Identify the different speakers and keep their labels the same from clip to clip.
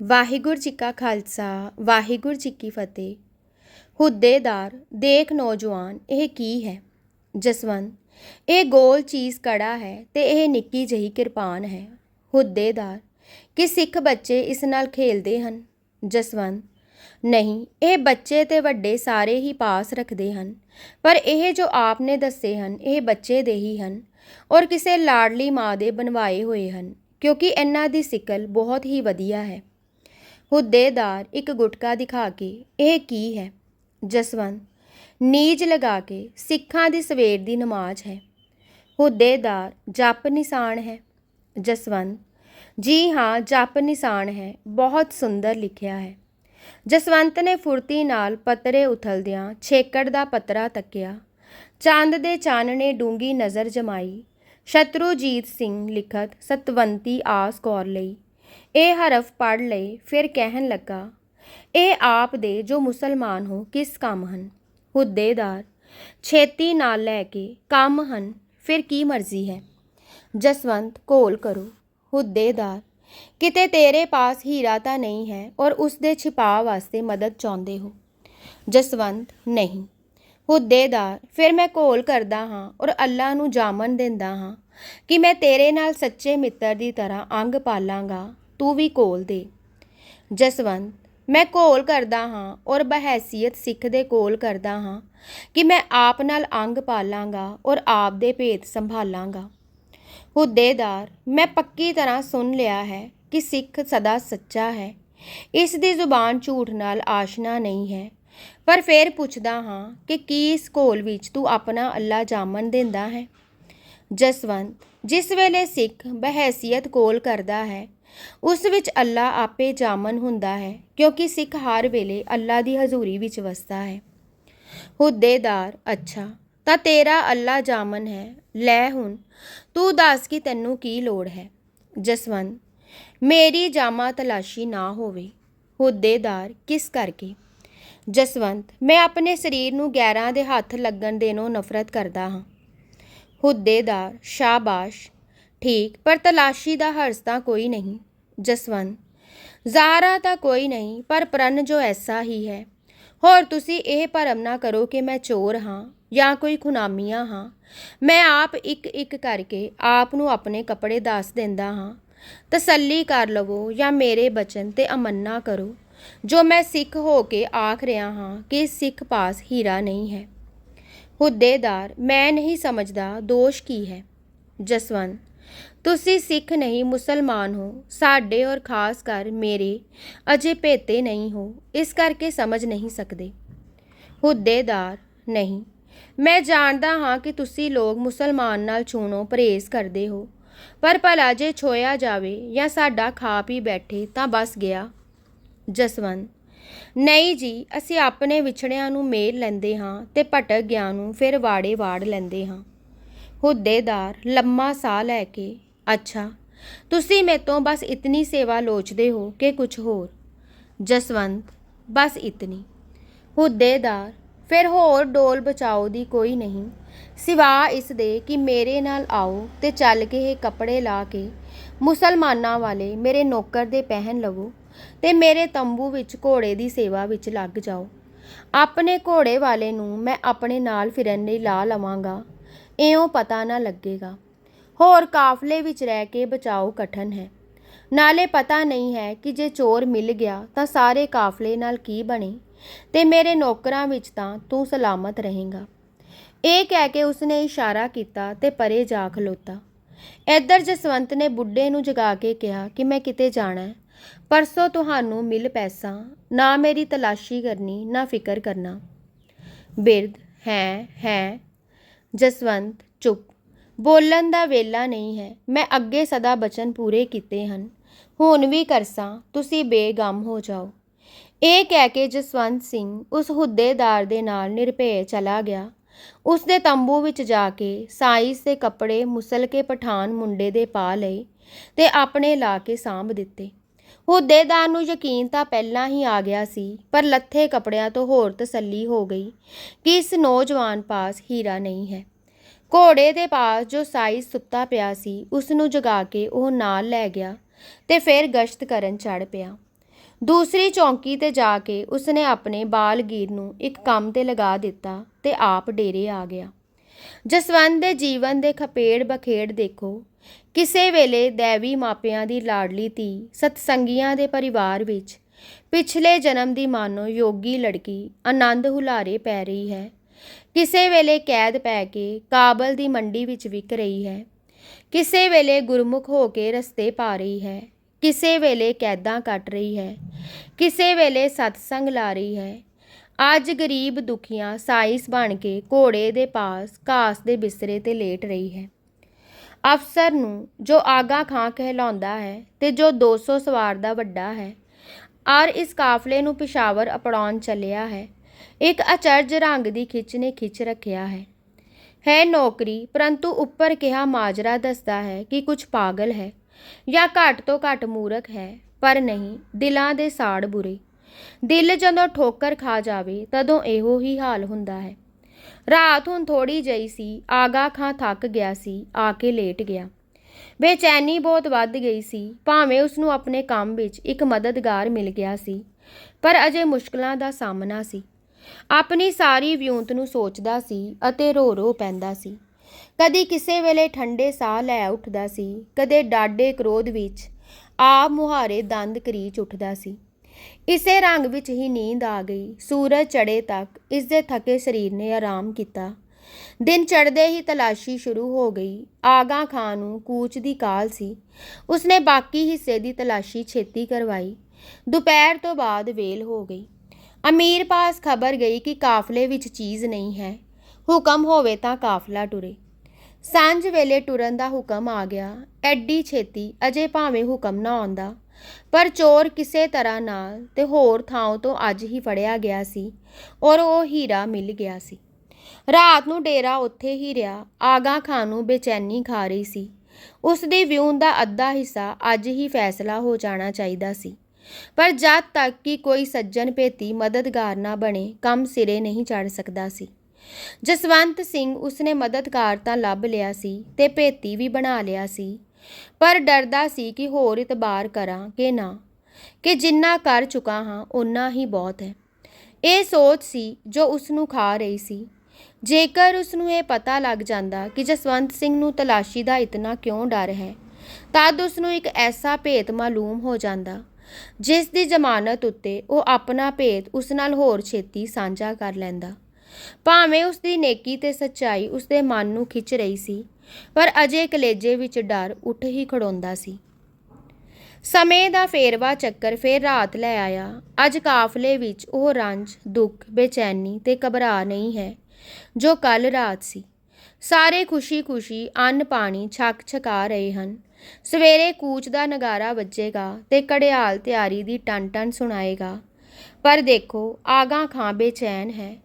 Speaker 1: ਵਾਹਿਗੁਰੂ ਜੀ ਕਾ ਖਾਲਸਾ, ਵਾਹਿਗੁਰੂ ਜੀ ਕੀ ਫਤਿਹ। ਹੁੱਦੇਦਾਰ, ਦੇਖ ਨੌਜਵਾਨ, ਇਹ ਕੀ ਹੈ? ਜਸਵੰਤ, ਇਹ ਗੋਲ ਚੀਜ਼ ਕੜਾ ਹੈ ਤੇ ਇਹ ਨਿੱਕੀ ਜਿਹੀ ਕਿਰਪਾਨ ਹੈ। ਹੁੱਦੇਦਾਰ, ਕਿ ਸਿੱਖ ਬੱਚੇ ਇਸ ਨਾਲ ਖੇਲਦੇ ਹਨ? ਜਸਵੰਤ, ਨਹੀਂ, ਇਹ ਬੱਚੇ ਤੇ ਵੱਡੇ ਸਾਰੇ ਹੀ ਪਾਸ ਰੱਖਦੇ ਹਨ। ਪਰ ਇਹ ਜੋ ਆਪ ਨੇ ਦੱਸੇ ਹਨ, ਇਹ ਬੱਚੇ ਦੇ ਹੀ ਹਨ ਔਰ ਕਿਸੇ ਲਾਡਲੀ ਮਾਂ ਦੇ ਬਣਵਾਏ ਹੋਏ ਹਨ, ਕਿਉਂਕਿ ਇਹਨਾਂ ਦੀ ਸਿਕਲ ਬਹੁਤ ਹੀ ਵਧੀਆ ਹੈ। ਹੁੱਦੇਦਾਰ ਇੱਕ ਗੁਟਕਾ ਦਿਖਾ ਕੇ, ਇਹ ਕੀ ਹੈ? ਜਸਵੰਤ, ਨੀਜ ਲਗਾ ਕੇ ਸਿੱਖਾਂ ਦੀ ਸਵੇਰ ਦੀ ਨਮਾਜ਼ ਹੈ। ਹੁੱਦੇਦਾਰ, ਜਪ ਨਿਸ਼ਾਨ ਹੈ। ਜਸਵੰਤ, ਜੀ ਹਾਂ, ਜਪ ਨਿਸ਼ਾਨ ਹੈ, ਬਹੁਤ ਸੁੰਦਰ ਲਿਖਿਆ ਹੈ। ਜਸਵੰਤ ਨੇ ਫੁਰਤੀ ਨਾਲ ਪਤਰੇ ਉਥਲਦਿਆਂ ਛੇਕੜ ਦਾ ਪਤਰਾ ਤੱਕਿਆ। ਚੰਦ ਦੇ ਚਾਨਣੇ ਡੂੰਗੀ ਨਜ਼ਰ ਜਮਾਈ। ਸ਼ਤਰੂਜੀਤ ਸਿੰਘ ਲਿਖਤ ਸਤਵੰਤੀ ਆਸ ਕੌਰ ਲਈ ਇਹ ਹਰਫ ਪੜ੍ਹ ਲਏ ਫਿਰ ਕਹਿਣ ਲੱਗਾ, ਇਹ ਆਪ ਦੇ ਜੋ ਮੁਸਲਮਾਨ ਹੋ ਕਿਸ ਕੰਮ ਹਨ? ਹੁੱਦੇਦਾਰ, ਛੇਤੀ ਨਾਲ ਲੈ ਕੇ ਕੰਮ ਹਨ, ਫਿਰ ਕੀ ਮਰਜ਼ੀ ਹੈ? ਜਸਵੰਤ ਕੋਲ ਕਰੋ, ਹੁੱਦੇਦਾਰ, ਕਿਤੇ ਤੇਰੇ ਪਾਸ ਹੀਰਾ ਤਾਂ ਨਹੀਂ ਹੈ ਔਰ ਉਸ ਦੇ ਛਿਪਾ ਵਾਸਤੇ ਮਦਦ ਚਾਹੁੰਦੇ ਹੋ? ਜਸਵੰਤ, ਨਹੀਂ। ਹੁੱਦੇਦਾਰ, ਫਿਰ ਮੈਂ ਕੋਲ ਕਰਦਾ ਹਾਂ ਔਰ ਅੱਲਾ ਨੂੰ ਜਾਮਨ ਦਿੰਦਾ ਹਾਂ ਕਿ ਮੈਂ ਤੇਰੇ ਨਾਲ ਸੱਚੇ ਮਿੱਤਰ ਦੀ ਤਰ੍ਹਾਂ ਅੰਗ ਪਾਲਾਂਗਾ। ਤੂੰ ਵੀ ਕੋਲ ਦੇ। ਜਸਵੰਤ, ਮੈਂ ਕੋਲ ਕਰਦਾ ਹਾਂ ਔਰ ਬਹਿਸੀਅਤ ਸਿੱਖ ਦੇ ਕੋਲ ਕਰਦਾ ਹਾਂ ਕਿ ਮੈਂ ਆਪ ਨਾਲ ਅੰਗ ਪਾਲਾਂਗਾ ਔਰ ਆਪ ਦੇ ਭੇਦ ਸੰਭਾਲਾਂਗਾ। ਹੁੱਦੇਦਾਰ, ਮੈਂ ਪੱਕੀ ਤਰ੍ਹਾਂ ਸੁਣ ਲਿਆ ਹੈ ਕਿ ਸਿੱਖ ਸਦਾ ਸੱਚਾ ਹੈ। ਇਸ ਦੀ ਜ਼ੁਬਾਨ ਝੂਠ ਨਾਲ ਆਸ਼ਨਾ ਨਹੀਂ ਹੈ। ਪਰ ਫਿਰ ਪੁੱਛਦਾ ਹਾਂ ਕਿ ਕੀ ਇਸ ਘੋਲ ਵਿੱਚ ਤੂੰ ਆਪਣਾ ਅੱਲਾ ਜਾਮਨ ਦਿੰਦਾ ਹੈ? ਜਸਵੰਤ, ਜਿਸ ਵੇਲੇ ਸਿੱਖ ਬਹਿਸੀਅਤ ਕੋਲ ਕਰਦਾ ਹੈ ਉਸ ਵਿੱਚ ਅੱਲਾ ਆਪੇ ਜਾਮਨ ਹੁੰਦਾ ਹੈ, ਕਿਉਂਕਿ ਸਿੱਖ ਹਰ ਵੇਲੇ ਅੱਲਾ ਦੀ ਹਜ਼ੂਰੀ ਵਿੱਚ ਵਸਦਾ ਹੈ। ਹੁੱਦੇਦਾਰ, ਅੱਛਾ, ਤਾਂ ਤੇਰਾ ਅੱਲਾ ਜਾਮਨ ਹੈ, ਲੈ ਹੁਣ, ਤੂੰ ਦੱਸ ਕਿ ਤੈਨੂੰ ਕੀ ਲੋੜ ਹੈ। ਜਸਵੰਤ, ਮੇਰੀ ਜਾਮਾ ਤਲਾਸ਼ੀ ਨਾ ਹੋਵੇ। ਹੁੱਦੇਦਾਰ, ਕਿਸ ਕਰਕੇ? ਜਸਵੰਤ, ਮੈਂ ਆਪਣੇ ਸਰੀਰ ਨੂੰ ਗੈਰਾਂ ਦੇ ਹੱਥ ਲੱਗਣ ਦੇਣੋਂ ਨਫ਼ਰਤ ਕਰਦਾ ਹਾਂ। ਹੁੱਦੇਦਾਰ, ਸ਼ਾਬਾਸ਼। ਠੀਕ, ਪਰ ਤਲਾਸ਼ੀ ਦਾ ਹਰਸ ਤਾਂ ਕੋਈ ਨਹੀਂ। ਜਸਵੰਤ ਜ਼ਾਰਾ ਤਾਂ ਕੋਈ ਨਹੀਂ, ਪਰ ਪ੍ਰਣ ਜੋ ਐਸਾ ਹੀ ਹੈ। ਹੋਰ ਤੁਸੀਂ ਇਹ ਭਰਮ ਨਾ ਕਰੋ ਕਿ ਮੈਂ ਚੋਰ ਹਾਂ ਜਾਂ ਕੋਈ ਖੁਨਾਮੀਆਂ ਹਾਂ। ਮੈਂ ਆਪ ਇੱਕ ਇੱਕ ਕਰਕੇ ਆਪ ਨੂੰ ਆਪਣੇ ਕੱਪੜੇ ਦੱਸ ਦਿੰਦਾ ਹਾਂ। ਤਸੱਲੀ ਕਰ ਲਵੋ ਜਾਂ ਮੇਰੇ ਬਚਨ ਤੇ ਅਮੰਨਾ ਕਰੋ। ਜੋ ਮੈਂ ਸਿੱਖ ਹੋ ਕੇ ਆਖ ਰਿਹਾ ਹਾਂ ਕਿ ਸਿੱਖ ਪਾਸ ਹੀਰਾ ਨਹੀਂ ਹੈ। ਹੁੱਦੇਦਾਰ, ਮੈਂ ਨਹੀਂ ਸਮਝਦਾ ਦੋਸ਼ ਕੀ ਹੈ। ਜਸਵੰਤ ਤੁਸੀਂ ਸਿੱਖ ਨਹੀਂ, ਮੁਸਲਮਾਨ ਹੋ। ਸਾਡੇ ਔਰ ਖਾਸ ਕਰ ਮੇਰੇ ਅਜੇ ਭੇਤੇ ਨਹੀਂ ਹੋ। ਇਸ ਕਰਕੇ ਸਮਝ ਨਹੀਂ ਸਕਦੇ। ਹੁੱਦੇਦਾਰ ਨਹੀਂ। ਮੈਂ ਜਾਣਦਾ ਹਾਂ ਕਿ ਤੁਸੀਂ ਲੋਕ ਮੁਸਲਮਾਨ ਨਾਲ ਛੂਣੋ ਪਰਹੇਜ਼ ਕਰਦੇ ਹੋ। ਪਰ ਭਲਾ ਜੇ ਛੋਇਆ ਜਾਵੇ ਜਾਂ ਸਾਡਾ ਖਾ ਪੀ ਬੈਠੇ ਤਾਂ ਬਸ ਗਿਆ। ਜਸਵੰਤ, ਨਹੀਂ ਜੀ, ਅਸੀਂ ਆਪਣੇ ਵਿਛੜਿਆਂ ਨੂੰ ਮੇਲ ਲੈਂਦੇ ਹਾਂ ਤੇ ਭਟਕ ਗਿਆ ਨੂੰ ਫਿਰ ਵਾੜੇ ਵਾੜ ਲੈਂਦੇ ਹਾਂ। ਹੁੱਦੇਦਾਰ, ਲੰਮਾ ਸਾਹ ਲੈ ਕੇ ਅੱਛਾ, ਤੁਸੀਂ ਮੇਤੋਂ ਬਸ ਇਤਨੀ ਸੇਵਾ ਲੋਚਦੇ ਹੋ ਕਿ ਕੁਝ ਹੋਰ? ਜਸਵੰਤ, ਬਸ ਇਤਨੀ। ਹੁੱਦੇਦਾਰ, ਫਿਰ ਹੋਰ ਡੋਲ ਬਚਾਓ ਦੀ ਕੋਈ ਨਹੀਂ। ਸਿਵਾ ਇਸ ਦੇ ਕਿ ਮੇਰੇ ਨਾਲ ਆਓ ਤੇ ਚੱਲ ਕੇ ਇਹ ਕੱਪੜੇ ਲਾ ਕੇ ਮੁਸਲਮਾਨਾਂ ਵਾਲੇ ਮੇਰੇ ਨੌਕਰ ਦੇ ਪਹਿਨ ਲਵੋ ਤੇ ਮੇਰੇ ਤੰਬੂ ਵਿੱਚ ਘੋੜੇ ਦੀ ਸੇਵਾ ਵਿੱਚ ਲੱਗ ਜਾਓ। ਆਪਣੇ ਘੋੜੇ ਵਾਲੇ ਨੂੰ ਮੈਂ ਆਪਣੇ ਨਾਲ ਫਿਰਨ ਲਈ ਲਾ ਲਵਾਂਗਾ, ਇਉਂ ਪਤਾ ਨਾ ਲੱਗੇਗਾ। ਹੋਰ ਕਾਫਲੇ ਵਿੱਚ ਰਹਿ ਕੇ ਬਚਾਓ ਕਠਨ ਹੈ। ਨਾਲੇ ਪਤਾ ਨਹੀਂ ਹੈ ਕਿ ਜੇ ਚੋਰ ਮਿਲ ਗਿਆ ਤਾਂ ਸਾਰੇ ਕਾਫਲੇ ਨਾਲ ਕੀ ਬਣੇ? ਤੇ ਮੇਰੇ ਨੌਕਰਾਂ ਵਿੱਚ ਤਾਂ ਤੂੰ ਸਲਾਮਤ ਰਹੇਗਾ। ਇਹ ਕਹਿ ਕੇ ਉਸਨੇ ਇਸ਼ਾਰਾ ਕੀਤਾ ਤੇ ਪਰੇ ਜਾ ਖਲੋਤਾ। ਇੱਧਰ ਜਸਵੰਤ ਨੇ ਬੁੱਢੇ ਨੂੰ ਜਗਾ ਕੇ ਕਿਹਾ ਕਿ ਮੈਂ ਕਿਤੇ ਜਾਣਾ ਹੈ। ਪਰਸੋਂ ਤੁਹਾਨੂੰ ਮਿਲ ਪੈਸਾ, ਨਾ ਮੇਰੀ ਤਲਾਸ਼ੀ ਕਰਨੀ, ਨਾ ਫਿਕਰ ਕਰਨਾ। ਬਿਰਧ, ਹੈ ਹੈ। ਜਸਵੰਤ, ਚੁੱਪ। ਬੋਲਣ ਦਾ ਵੇਲਾ ਨਹੀਂ ਹੈ। ਮੈਂ ਅੱਗੇ ਸਦਾ ਬਚਨ ਪੂਰੇ ਕੀਤੇ ਹਨ। ਹੁਣ ਵੀ ਕਰਸਾਂ, ਤੁਸੀਂ ਬੇਗਮ ਹੋ ਜਾਓ। ਇਹ ਕਹਿ ਕੇ ਜਸਵੰਤ ਸਿੰਘ ਉਸ ਹੁੱਦੇਦਾਰ ਦੇ ਨਾਲ ਨਿਰਭੈ ਚਲਾ ਗਿਆ। ਉਸ ਦੇ ਤੰਬੂ ਵਿੱਚ ਜਾ ਕੇ ਸਾਈਸ ਦੇ ਕੱਪੜੇ ਮੁਸਲ ਕੇ ਪਠਾਨ ਮੁੰਡੇ ਦੇ ਪਾ ਲਏ ਤੇ ਆਪਣੇ ਲਾ ਕੇ ਸਾਂਭ ਦਿੱਤੇ। ਹੁੱਦੇਦਾਰ ਨੂੰ ਯਕੀਨ ਤਾਂ ਪਹਿਲਾਂ ਹੀ ਆ ਗਿਆ ਸੀ, ਪਰ ਲੱਥੇ ਕੱਪੜਿਆਂ ਤੋਂ ਹੋਰ ਤਸੱਲੀ ਹੋ ਗਈ ਕਿ ਇਸ ਨੌਜਵਾਨ ਪਾਸ ਹੀਰਾ ਨਹੀਂ ਹੈ। ਘੋੜੇ ਦੇ ਪਾਸ ਜੋ ਸਾਈਸ ਸੁੱਤਾ ਪਿਆ ਸੀ ਉਸ ਨੂੰ ਜਗਾ ਕੇ ਉਹ ਨਾਲ ਲੈ ਗਿਆ ਤੇ ਫਿਰ ਗਸ਼ਤ ਕਰਨ ਚੜ ਪਿਆ। ਦੂਸਰੀ ਚੌਂਕੀ ਤੇ ਜਾ ਕੇ ਉਸਨੇ ਆਪਣੇ ਬਾਲਗੀਰ ਨੂੰ ਇੱਕ ਕੰਮ ਤੇ ਲਗਾ ਦਿੱਤਾ ਤੇ ਆਪ ਡੇਰੇ ਆ ਗਿਆ। ਜਸਵੰਤ ਦੇ ਜੀਵਨ ਦੇ ਖਪੇੜ ਬਖੇੜ ਦੇਖੋ। ਕਿਸੇ ਵੇਲੇ ਦੇਵੀ ਮਾਪਿਆਂ ਦੀ ਲਾਡਲੀ ਧੀ ਸਤਸੰਗੀਆਂ ਦੇ ਪਰਿਵਾਰ ਵਿੱਚ ਪਿਛਲੇ ਜਨਮ ਦੀ ਮਾਨੋ ਯੋਗੀ ਲੜਕੀ ਆਨੰਦ ਹੁਲਾਰੇ ਪੈ ਰਹੀ ਹੈ ਕਿਸੇ ਵੇਲੇ ਕੈਦ ਪੈ ਕੇ ਕਾਬਲ ਦੀ ਮੰਡੀ ਵਿੱਚ ਵਿਕ ਰਹੀ ਹੈ। ਕਿਸੇ ਵੇਲੇ ਗੁਰਮੁਖ ਹੋ ਕੇ ਰਸਤੇ ਪਾ ਰਹੀ ਹੈ। ਕਿਸੇ ਵੇਲੇ ਕੈਦਾਂ ਕੱਟ ਰਹੀ ਹੈ। ਕਿਸੇ ਵੇਲੇ ਸਤਸੰਗ ਲਾ ਰਹੀ ਹੈ। ਅੱਜ ਗਰੀਬ ਦੁਖੀਆਂ ਸਾਇਸ ਬਣ ਕੇ ਘੋੜੇ ਦੇ ਪਾਸ ਘਾਸ ਦੇ ਬਿਸਤਰੇ ਤੇ ਲੇਟ ਰਹੀ ਹੈ। ਅਫਸਰ ਨੂੰ ਜੋ ਆਗਾ ਖਾਂ ਕਹਿਲਾਉਂਦਾ ਹੈ ਤੇ ਜੋ 200 ਸਵਾਰ ਦਾ ਵੱਡਾ ਹੈ ਔਰ ਇਸ ਕਾਫਲੇ ਨੂੰ ਪਿਸ਼ਾਵਰ ਅਪੜਾਉਣ ਚੱਲਿਆ ਹੈ। ਇੱਕ ਅਚਰਜ ਰੰਗ ਦੀ ਖਿੱਚ ਨੇ ਖਿੱਚ ਰੱਖਿਆ ਹੈ। ਹੈ ਨੌਕਰੀ, ਪਰੰਤੂ ਉੱਪਰ ਕਿਹਾ ਮਾਜਰਾ ਦੱਸਦਾ ਹੈ ਕਿ ਕੁਝ ਪਾਗਲ ਹੈ ਜਾਂ ਘੱਟ ਤੋਂ ਘੱਟ ਮੂਰਖ ਹੈ, ਪਰ ਨਹੀਂ, ਦਿਲਾਂ ਦੇ ਸਾੜ ਬੁਰੇ। ਦਿਲ ਜਦੋਂ ਠੋਕਰ ਖਾ ਜਾਵੇ, ਤਦੋਂ ਇਹੋ ਹੀ ਹਾਲ ਹੁੰਦਾ ਹੈ। ਰਾਤ ਹੁਣ ਥੋੜੀ ਜਈ ਸੀ, ਆਗਾ ਖਾਂ ਥੱਕ ਗਿਆ ਸੀ, ਆ ਕੇ ਲੇਟ ਗਿਆ। ਬੇਚੈਨੀ ਬਹੁਤ ਵੱਧ ਗਈ ਸੀ, ਭਾਵੇਂ ਉਸ ਨੂੰ ਆਪਣੇ ਕੰਮ ਵਿੱਚ ਇੱਕ ਮਦਦਗਾਰ ਮਿਲ ਗਿਆ ਸੀ, ਪਰ ਅਜੇ ਮੁਸ਼ਕਲਾਂ ਦਾ ਸਾਹਮਣਾ ਸੀ। ਆਪਣੀ ਸਾਰੀ ਵਿਉਂਤ ਨੂੰ ਸੋਚਦਾ ਸੀ ਅਤੇ ਰੋ ਰੋ ਪੈਂਦਾ ਸੀ। ਕਦੀ ਕਿਸੇ ਵੇਲੇ ਠੰਡੇ ਸਾਹ ਲੈ ਉੱਠਦਾ ਸੀ, ਕਦੇ ਡਾਢੇ ਕ੍ਰੋਧ ਵਿੱਚ ਆਪ ਮੁਹਾਰੇ ਦੰਦ ਕਰੀਚ ਉੱਠਦਾ ਸੀ। ਇਸੇ ਰੰਗ ਵਿੱਚ ਹੀ ਨੀਂਦ ਆ ਗਈ। ਸੂਰਜ ਚੜੇ ਤੱਕ ਇਸ ਦੇ ਥਕੇ ਸਰੀਰ ਨੇ ਆਰਾਮ ਕੀਤਾ। ਦਿਨ ਚੜ੍ਹਦੇ ਹੀ ਤਲਾਸ਼ੀ ਸ਼ੁਰੂ ਹੋ ਗਈ। ਆਗਾ ਖਾਂ ਨੂੰ ਕੂਚ ਦੀ ਕਾਲ ਸੀ। ਉਸਨੇ ਬਾਕੀ ਹਿੱਸੇ ਦੀ ਤਲਾਸ਼ੀ ਛੇਤੀ ਕਰਵਾਈ। ਦੁਪਹਿਰ ਤੋਂ ਬਾਅਦ ਵੇਲ ਹੋ ਗਈ। ਅਮੀਰ ਪਾਸ ਖਬਰ ਗਈ ਕਿ ਕਾਫਲੇ ਵਿੱਚ ਚੀਜ਼ ਨਹੀਂ ਹੈ। ਹੁਕਮ ਹੋਵੇ ਤਾਂ ਕਾਫਲਾ ਟੁਰੇ। ਸਾਂਝ ਵੇਲੇ ਟੁਰਨ ਦਾ ਹੁਕਮ ਆ ਗਿਆ। ਐਡੀ ਛੇਤੀ ਅਜੇ ਭਾਵੇਂ ਹੁਕਮ ਨਾ ਆਉਂਦਾ, ਪਰ ਚੋਰ ਕਿਸੇ ਤਰ੍ਹਾਂ ਨਾਲ ਤੇ ਹੋਰ ਥਾਂ ਤੋਂ ਅੱਜ ਹੀ ਫੜਿਆ ਗਿਆ ਸੀ ਔਰ ਉਹ ਹੀਰਾ ਮਿਲ ਗਿਆ ਸੀ। ਰਾਤ ਨੂੰ ਡੇਰਾ ਉੱਥੇ ਹੀ ਰਿਹਾ। ਆਗਾ ਖਾਨ ਨੂੰ ਬੇਚੈਨੀ ਖਾ ਰਹੀ ਸੀ। ਉਸ ਦੀ ਵਿਊਨ ਦਾ ਅੱਧਾ ਹਿੱਸਾ ਅੱਜ ਹੀ ਫੈਸਲਾ ਹੋ ਜਾਣਾ ਚਾਹੀਦਾ ਸੀ। ਪਰ ਜਦ ਤੱਕ ਕਿ ਕੋਈ ਸੱਜਣ ਭੇਤੀ ਮਦਦਗਾਰ ਨਾ ਬਣੇ, ਕੰਮ ਸਿਰੇ ਨਹੀਂ ਚੜ ਸਕਦਾ ਸੀ। ਜਸਵੰਤ ਸਿੰਘ ਉਸਨੇ ਮਦਦਗਾਰ ਤਾਂ ਲੱਭ ਲਿਆ ਸੀ ਤੇ ਭੇਤੀ ਵੀ ਬਣਾ ਲਿਆ ਸੀ। ਪਰ ਡਰਦਾ ਸੀ ਕਿ ਹੋਰ ਇਤਬਾਰ ਕਰਾਂ ਕਿ ਨਾ, ਕਿ ਜਿੰਨਾ ਕਰ ਚੁੱਕਾ ਹਾਂ ਉਨਾ ਹੀ ਬਹੁਤ ਹੈ। ਇਹ ਸੋਚ ਸੀ ਜੋ ਉਸ ਨੂੰ ਖਾ ਰਹੀ ਸੀ। ਜੇਕਰ ਉਸ ਨੂੰ ਇਹ ਪਤਾ ਲੱਗ ਜਾਂਦਾ ਕਿ ਜਸਵੰਤ ਸਿੰਘ ਨੂੰ ਤਲਾਸ਼ੀ ਦਾ ਇਤਨਾ ਕਿਉਂ ਡਰ ਹੈ, ਤਦ ਉਸ ਨੂੰ ਇੱਕ ਐਸਾ ਭੇਤ ਮਾਲੂਮ ਹੋ ਜਾਂਦਾ ਜਿਸ ਦੀ ਜ਼ਮਾਨਤ ਉੱਤੇ ਉਹ ਆਪਣਾ ਭੇਤ ਉਸ ਨਾਲ ਹੋਰ ਛੇਤੀ ਸਾਂਝਾ ਕਰ ਲੈਂਦਾ। ਭਾਵੇਂ ਉਸ ਦੀ ਨੇਕੀ ਤੇ ਸੱਚਾਈ ਉਸ ਦੇ ਮਨ ਨੂੰ ਖਿੱਚ ਰਹੀ ਸੀ, ਪਰ ਅਜੇ ਕਲੇਜੇ ਵਿੱਚ ਡਰ ਉੱਠ ਹੀ ਖੜੋਂਦਾ ਸੀ। ਸਮੇਂ ਦਾ ਫੇਰਵਾ ਚੱਕਰ ਫੇਰ ਰਾਤ ਲੈ ਆਇਆ। ਅੱਜ ਕਾਫਲੇ ਵਿੱਚ ਉਹ ਰੰਜ, ਦੁੱਖ, ਬੇਚੈਨੀ ਤੇ ਘਬਰਾ ਨਹੀਂ ਹੈ, ਜੋ ਕੱਲ ਰਾਤ ਸੀ। ਸਾਰੇ ਖੁਸ਼ੀ-ਖੁਸ਼ੀ ਅੰਨ ਪਾਣੀ ਛਕ ਛਕਾ ਰਹੇ ਹਨ। ਸਵੇਰੇ ਕੂਚ ਦਾ ਨਗਾਰਾ ਵੱਜੇਗਾ ਤੇ ਕੜਿਆਲ ਤਿਆਰੀ ਦੀ ਟਨ-ਟਨ ਸੁਣਾਏਗਾ। ਪਰ ਦੇਖੋ, ਆਗਾ ਖਾਂ ਬੇਚੈਨ ਹੈ।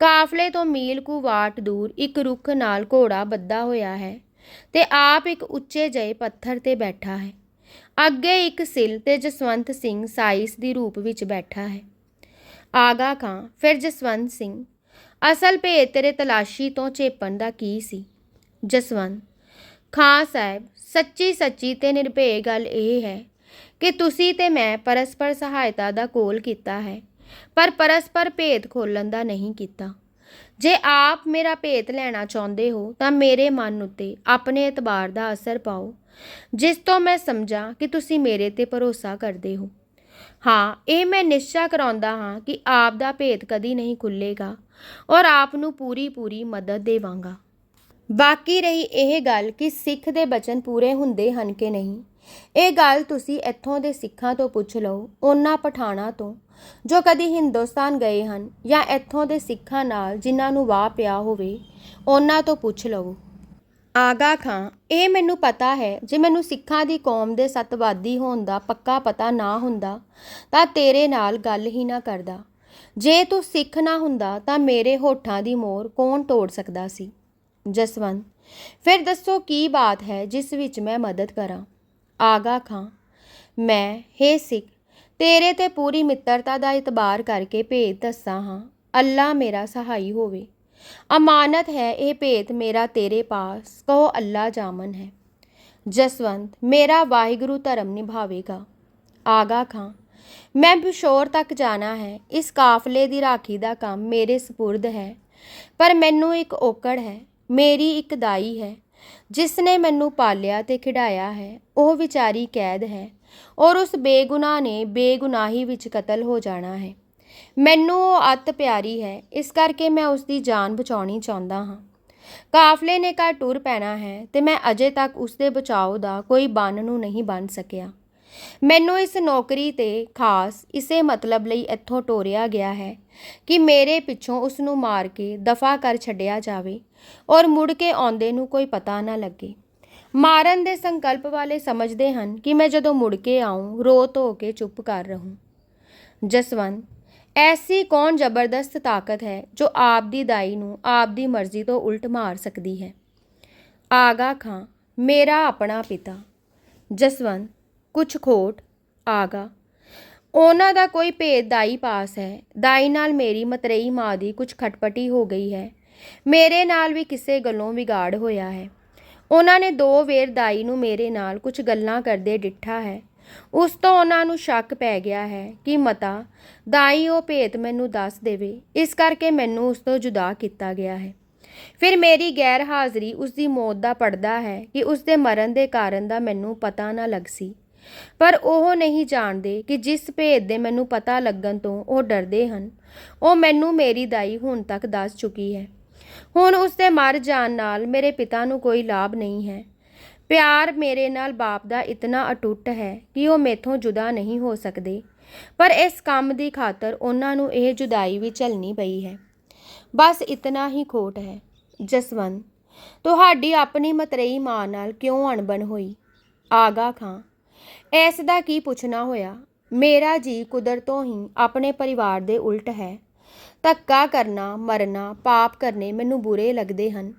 Speaker 1: ਕਾਫਲੇ ਤੋਂ ਮੀਲ ਕੁ ਵਾਟ ਦੂਰ ਇੱਕ ਰੁੱਖ ਨਾਲ ਘੋੜਾ ਬੱਧਾ ਹੋਇਆ ਹੈ ਤੇ ਆਪ ਇੱਕ ਉੱਚੇ ਜਿਹੇ ਪੱਥਰ ਤੇ ਬੈਠਾ ਹੈ। ਅੱਗੇ ਇੱਕ ਸਿਲ ਤੇ ਜਸਵੰਤ ਸਿੰਘ ਸਾਈਸ ਦੀ ਰੂਪ ਵਿੱਚ ਬੈਠਾ ਹੈ। ਆਗਾ ਖਾਂ, ਫਿਰ ਜਸਵੰਤ ਸਿੰਘ, ਅਸਲ ਭੇਤ ਤੇਰੇ ਤਲਾਸ਼ੀ ਤੋਂ ਝੇਪਣ ਦਾ ਕੀ ਸੀ? ਜਸਵੰਤ, ਖਾਂ ਸਾਹਿਬ ਸੱਚੀ ਸੱਚੀ ਤੇ ਨਿਰਭੇ ਗੱਲ ਇਹ ਹੈ ਕਿ ਤੁਸੀਂ ਤੇ ਮੈਂ ਪਰਸਪਰ ਸਹਾਇਤਾ ਦਾ ਕੋਲ ਕੀਤਾ ਹੈ, ਪਰ ਪਰਸਪਰ ਭੇਦ ਖੋਲਣ ਦਾ ਨਹੀਂ ਕੀਤਾ। ਜੇ ਆਪ ਮੇਰਾ ਭੇਤ ਲੈਣਾ ਚਾਹੁੰਦੇ ਹੋ ਤਾਂ ਮੇਰੇ ਮਨ ਉੱਤੇ ਆਪਣੇ ਇਤਬਾਰ ਦਾ ਅਸਰ ਪਾਓ, ਜਿਸ ਤੋਂ ਮੈਂ ਸਮਝਾਂ ਕਿ ਤੁਸੀਂ ਮੇਰੇ ਤੇ ਭਰੋਸਾ ਕਰਦੇ ਹੋ। ਹਾਂ, ਇਹ ਮੈਂ ਨਿਸ਼ਚਾ ਕਰਾਉਂਦਾ ਹਾਂ ਕਿ ਆਪ ਦਾ ਭੇਤ ਕਦੀ ਨਹੀਂ ਖੁੱਲੇਗਾ ਔਰ ਆਪ ਨੂੰ ਪੂਰੀ ਪੂਰੀ ਮਦਦ ਦੇਵਾਂਗਾ। ਬਾਕੀ ਰਹੀ ਇਹ ਗੱਲ ਕਿ ਸਿੱਖ ਦੇ ਬਚਨ ਪੂਰੇ ਹੁੰਦੇ ਹਨ ਕਿ ਨਹੀਂ? ਇਹ ਗੱਲ ਤੁਸੀਂ ਇੱਥੋਂ ਦੇ ਸਿੱਖਾਂ ਤੋਂ ਪੁੱਛ ਲਓ, ਉਹਨਾਂ ਪਠਾਣਾ ਤੋਂ, ਜੋ ਕਦੀ ਹਿੰਦੁਸਤਾਨ ਗਏ ਹਨ ਜਾਂ ਇੱਥੋਂ ਦੇ ਸਿੱਖਾਂ ਨਾਲ ਜਿਨ੍ਹਾਂ ਨੂੰ ਵਾਹ ਪਿਆ ਹੋਵੇ, ਉਹਨਾਂ ਤੋਂ ਪੁੱਛ ਲਓ। ਆਗਾ ਖਾਂ, ਇਹ ਮੈਨੂੰ ਪਤਾ ਹੈ, ਜੇ ਮੈਨੂੰ ਸਿੱਖਾਂ ਦੀ ਕੌਮ ਦੇ ਸਤਵਾਦੀ ਹੋਣ ਦਾ ਪੱਕਾ ਪਤਾ ਨਾ ਹੁੰਦਾ, ਤਾਂ ਤੇਰੇ ਨਾਲ ਗੱਲ ਹੀ ਨਾ ਕਰਦਾ। ਜੇ ਤੂੰ ਸਿੱਖ ਨਾ ਹੁੰਦਾ, ਤਾਂ ਮੇਰੇ ਹੋਠਾਂ ਦੀ ਮੋਰ ਕੌਣ ਤੋੜ ਸਕਦਾ ਸੀ? ਜਸਵੰਤ, ਫਿਰ ਦੱਸੋ ਕੀ ਬਾਤ ਹੈ ਜਿਸ ਵਿੱਚ ਮੈਂ ਮਦਦ ਕਰਾਂ? ਆਗਾ ਖਾਂ, ਮੈਂ, ਹੇ ਸਿੱਖ, ਤੇਰੇ ਤੇ ਪੂਰੀ ਮਿੱਤਰਤਾ ਦਾ ਇਤਬਾਰ ਕਰਕੇ ਭੇਦ ਦੱਸਾਂ ਹਾਂ। ਅੱਲਾ ਮੇਰਾ ਸਹਾਈ ਹੋਵੇ। ਅਮਾਨਤ ਹੈ ਇਹ ਭੇਦ ਮੇਰਾ ਤੇਰੇ ਪਾਸ। ਕਹੋ ਅੱਲਾ ਜਾਮਨ ਹੈ। ਜਸਵੰਤ, ਮੇਰਾ ਵਾਹਿਗੁਰੂ ਧਰਮ ਨਿਭਾਵੇਗਾ। ਆਗਾ ਖਾਂ, ਮੈਂ ਬਿਸ਼ੋਰ ਤੱਕ ਜਾਣਾ ਹੈ। ਇਸ ਕਾਫਲੇ ਦੀ ਰਾਖੀ ਦਾ ਕੰਮ ਮੇਰੇ ਸਪੁਰਦ ਹੈ, ਪਰ ਮੈਨੂੰ ਇੱਕ ਔਕੜ ਹੈ। ਮੇਰੀ ਇੱਕ ਦਾਈ ਹੈ, ਜਿਸ ਨੇ ਮੈਨੂੰ ਪਾਲਿਆ ਤੇ ਖਿਡਾਇਆ ਹੈ, ਉਹ ਵਿਚਾਰੀ ਕੈਦ ਹੈ ਔਰ ਉਸ ਬੇਗੁਨਾਹ ਨੇ ਬੇਗੁਨਾਹੀ ਵਿੱਚ ਕਤਲ ਹੋ ਜਾਣਾ ਹੈ। ਮੈਨੂੰ ਉਹ ਅੱਤ ਪਿਆਰੀ ਹੈ, ਇਸ ਕਰਕੇ ਮੈਂ ਉਸ ਦੀ ਜਾਨ ਬਚਾਉਣੀ ਚਾਹੁੰਦਾ ਹਾਂ। ਕਾਫਲੇ ਨੇ ਘਰ ਟੁਰ ਪੈਣਾ ਹੈ ਤੇ ਮੈਂ ਅਜੇ ਤੱਕ ਉਸ ਦੇ ਬਚਾਓ ਦਾ ਕੋਈ ਬੰਨ ਨੂੰ ਨਹੀਂ ਬਣ ਸਕਿਆ। ਮੈਨੂੰ ਇਸ ਨੌਕਰੀ ਤੇ ਖਾਸ ਇਸੇ ਮਤਲਬ ਲਈ ਇੱਥੋਂ ਟੋਰਿਆ ਗਿਆ ਹੈ ਕਿ ਮੇਰੇ ਪਿੱਛੋਂ ਉਸ ਨੂੰ ਮਾਰ ਕੇ ਦਫਾ ਕਰ ਛੱਡਿਆ ਜਾਵੇ ਔਰ ਮੁੜ ਕੇ ਆਉਂਦੇ ਨੂੰ ਕੋਈ ਪਤਾ ਨਾ ਲੱਗੇ। ਮਾਰਨ ਦੇ ਸੰਕਲਪ ਵਾਲੇ ਸਮਝਦੇ ਹਨ ਕਿ ਮੈਂ ਜਦੋਂ ਮੁੜ ਕੇ ਆਉਂ ਰੋ ਧੋ ਕੇ ਚੁੱਪ ਕਰ ਰਹੂੰ। ਜਸਵੰਤ, ਐਸੀ ਕੌਣ ਜ਼ਬਰਦਸਤ ਤਾਕਤ ਹੈ ਜੋ ਆਪ ਦੀ ਦਾਈ ਨੂੰ ਆਪ ਦੀ ਮਰਜ਼ੀ ਤੋਂ ਉਲਟ ਮਾਰ ਸਕਦੀ ਹੈ? ਆਗਾ ਖਾਂ, ਮੇਰਾ ਆਪਣਾ ਪਿਤਾ। ਜਸਵੰਤ ਕੁਛ ਖੋਟ, ਆਗਾ। ਉਹਨਾਂ ਦਾ ਕੋਈ ਭੇਦ ਦਾਈ ਪਾਸ ਹੈ। ਦਾਈ ਨਾਲ ਮੇਰੀ ਮਤਰੇਈ ਮਾਂ ਦੀ ਕੁਛ ਖਟਪਟੀ ਹੋ ਗਈ ਹੈ। ਮੇਰੇ ਨਾਲ ਵੀ ਕਿਸੇ ਗੱਲੋਂ ਵਿਗਾੜ ਹੋਇਆ ਹੈ। ਉਹਨਾਂ ਨੇ ਦੋ ਵੇਰ ਦਾਈ ਨੂੰ ਮੇਰੇ ਨਾਲ ਕੁਝ ਗੱਲਾਂ ਕਰਦੇ ਡਿੱਠਾ ਹੈ। ਉਸ ਤੋਂ ਉਹਨਾਂ ਨੂੰ ਸ਼ੱਕ ਪੈ ਗਿਆ ਹੈ ਕਿ ਮਤਾ, ਦਾਈ ਉਹ ਭੇਤ ਮੈਨੂੰ ਦੱਸ ਦੇਵੇ। ਇਸ ਕਰਕੇ ਮੈਨੂੰ ਉਸ ਤੋਂ ਜੁਦਾ ਕੀਤਾ ਗਿਆ ਹੈ। ਫਿਰ ਮੇਰੀ ਗੈਰ ਹਾਜ਼ਰੀ ਉਸ ਦੀ ਮੌਤ ਦਾ ਪੜਦਾ ਹੈ ਕਿ ਉਸ ਦੇ ਮਰਨ ਦੇ ਕਾਰਨ ਦਾ ਮੈਨੂੰ ਪਤਾ ਨਾ ਲੱਗ ਸੀ। ਪਰ ਉਹ ਨਹੀਂ ਜਾਣਦੇ ਕਿ ਜਿਸ ਭੇਦ ਦੇ ਮੈਨੂੰ ਪਤਾ ਲੱਗਣ ਤੋਂ ਉਹ ਡਰਦੇ ਹਨ। ਉਹ ਮੈਨੂੰ ਮੇਰੀ ਦਾਈ ਹੁਣ ਤੱਕ ਦੱਸ ਚੁੱਕੀ ਹੈ। ਹੁਣ ਉਸ ਦੇ ਮਰ ਜਾਣ ਨਾਲ ਮੇਰੇ ਪਿਤਾ ਨੂੰ ਕੋਈ ਲਾਭ ਨਹੀਂ ਹੈ। ਪਿਆਰ ਮੇਰੇ ਨਾਲ ਬਾਪ ਦਾ ਇਤਨਾ ਅਟੁੱਟ ਹੈ ਕਿ ਉਹ ਮੇਥੋਂ ਜੁਦਾ ਨਹੀਂ ਹੋ ਸਕਦੇ। ਪਰ ਇਸ ਕੰਮ ਦੀ ਖਾਤਰ ਉਹਨਾਂ ਨੂੰ ਇਹ ਜੁਦਾਈ ਵੀ ਝੱਲਣੀ ਪਈ ਹੈ। ਬਸ ਇਤਨਾ ਹੀ ਖੋਟ ਹੈ। ਜਸਵੰਤ, ਤੁਹਾਡੀ ਆਪਣੀ ਮਤਰੇਈ ਮਾਂ ਨਾਲ ਕਿਉਂ ਅਣਬਣ ਹੋਈ? ਆਗਾ ਖਾਂ। ਇਸ ਦਾ ਕੀ ਪੁੱਛਣਾ ਹੋਇਆ? ਮੇਰਾ ਜੀ ਕੁਦਰਤੋਂ ਹੀ ਆਪਣੇ ਪਰਿਵਾਰ ਦੇ ਉਲਟ ਹੈ। ਧੱਕਾ ਕਰਨਾ, ਮਰਨਾ, ਪਾਪ ਕਰਨੇ ਮੈਨੂੰ ਬੁਰੇ ਲੱਗਦੇ ਹਨ।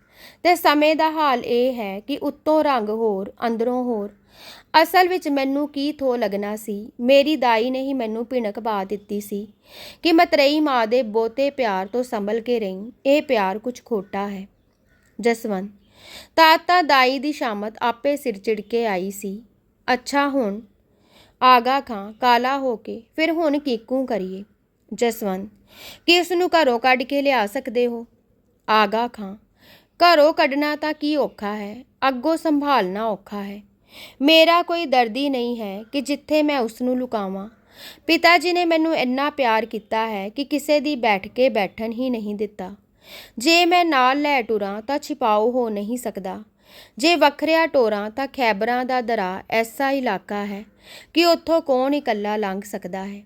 Speaker 1: ਤੇ ਸਮੇਂ ਦਾ ਹਾਲ ਇਹ ਹੈ ਕਿ ਉੱਤੋਂ ਰੰਗ ਹੋਰ, ਅੰਦਰੋਂ ਹੋਰ। ਅਸਲ ਵਿੱਚ ਮੈਨੂੰ ਕੀ ਥੋ ਲੱਗਣਾ ਸੀ? ਮੇਰੀ ਦਾਈ ਨੇ ਹੀ ਮੈਨੂੰ ਭਿਣਕ ਪਾ ਦਿੱਤੀ ਸੀ ਕਿ ਮਤਰੇਈ ਮਾਂ ਦੇ ਬੋਤੇ ਪਿਆਰ ਤੋਂ ਸੰਭਲ ਕੇ ਰਹੀ। ਇਹ ਪਿਆਰ ਕੁਝ ਖੋਟਾ ਹੈ। ਜਸਵੰਤ ਤਾਤਾ ਦਾਈ ਦੀ ਸ਼ਾਮਤ ਆਪੇ ਸਿਰ ਚਿੜ ਕੇ ਆਈ ਸੀ। ਅੱਛਾ ਹੁਣ। ਆਗਾ ਖਾਂ, ਕਾਲਾ ਹੋ ਕੇ, ਫਿਰ ਹੁਣ ਕੀਕੂ ਕਰੀਏ। ਜਸਵੰਤ, ਕਿ ਉਸ ਨੂੰ ਘਰੋਂ ਕੱਢ ਕੇ ਲਿਆ ਸਕਦੇ ਹੋ? ਆਗਾ ਖਾਂ, ਘਰੋਂ ਕੱਢਣਾ ਤਾਂ ਕੀ ਔਖਾ ਹੈ? ਅੱਗੋਂ ਸੰਭਾਲਣਾ ਔਖਾ ਹੈ। ਮੇਰਾ ਕੋਈ ਦਰਦੀ ਨਹੀਂ ਹੈ ਕਿ ਜਿੱਥੇ ਮੈਂ ਉਸ ਨੂੰ ਲੁਕਾਵਾਂ। ਪਿਤਾ ਜੀ ਨੇ ਮੈਨੂੰ ਇੰਨਾ ਪਿਆਰ ਕੀਤਾ ਹੈ ਕਿ ਕਿਸੇ ਦੀ ਬੈਠ ਕੇ ਬੈਠਣ ਹੀ ਨਹੀਂ ਦਿੱਤਾ। ਜੇ ਮੈਂ ਨਾਲ ਲੈ ਟੁਰਾਂ ਤਾਂ ਛਿਪਾਓ ਹੋ ਨਹੀਂ ਸਕਦਾ। ਜੇ ਵੱਖਰਿਆ ਟੋਰਾਂ ਤਾਂ ਖੈਬਰਾਂ ਦਾ ਦਰਾ ਐਸਾ ਇਲਾਕਾ ਹੈ ਕਿ ਉੱਥੋਂ ਕੌਣ ਇਕੱਲਾ ਲੰਘ ਸਕਦਾ ਹੈ।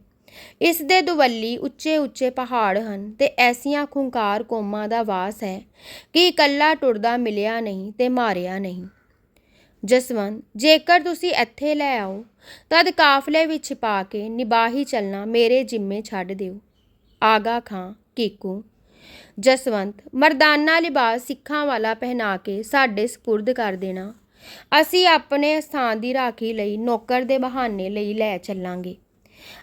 Speaker 1: ਇਸ ਦੇ ਦੁਵੱਲੀ ਉੱਚੇ ਉੱਚੇ ਪਹਾੜ ਹਨ ਤੇ ਐਸੀਆਂ ਖੁੰਕਾਰ ਕੌਮਾਂ ਦਾ ਵਾਸ ਹੈ ਕਿ ਇਕੱਲਾ ਟੁਰਦਾ ਮਿਲਿਆ ਨਹੀਂ ਤੇ ਮਾਰਿਆ ਨਹੀਂ। ਜਸਵੰਤ, ਜੇਕਰ ਤੁਸੀਂ ਇੱਥੇ ਲੈ ਆਓ, ਤਦ ਕਾਫਲੇ ਵਿੱਚ ਛਿਪਾ ਕੇ ਨਿਬਾਹੀ ਚੱਲਣਾ ਮੇਰੇ ਜਿੰਮੇ ਛੱਡ ਦਿਓ। ਆਗਾ ਖਾਂ, ਕੀਕੂ। ਜਸਵੰਤ, ਮਰਦਾਨਾ ਲਿਬਾਸ ਸਿੱਖਾਂ ਵਾਲਾ ਪਹਿਨਾ ਕੇ ਸਾਡੇ ਸਪੁਰਦ ਕਰ ਦੇਣਾ। ਅਸੀਂ ਆਪਣੇ ਸਥਾਨ ਦੀ ਰਾਖੀ ਲਈ ਨੌਕਰ ਦੇ ਬਹਾਨੇ ਲਈ ਲੈ ਚੱਲਾਂਗੇ।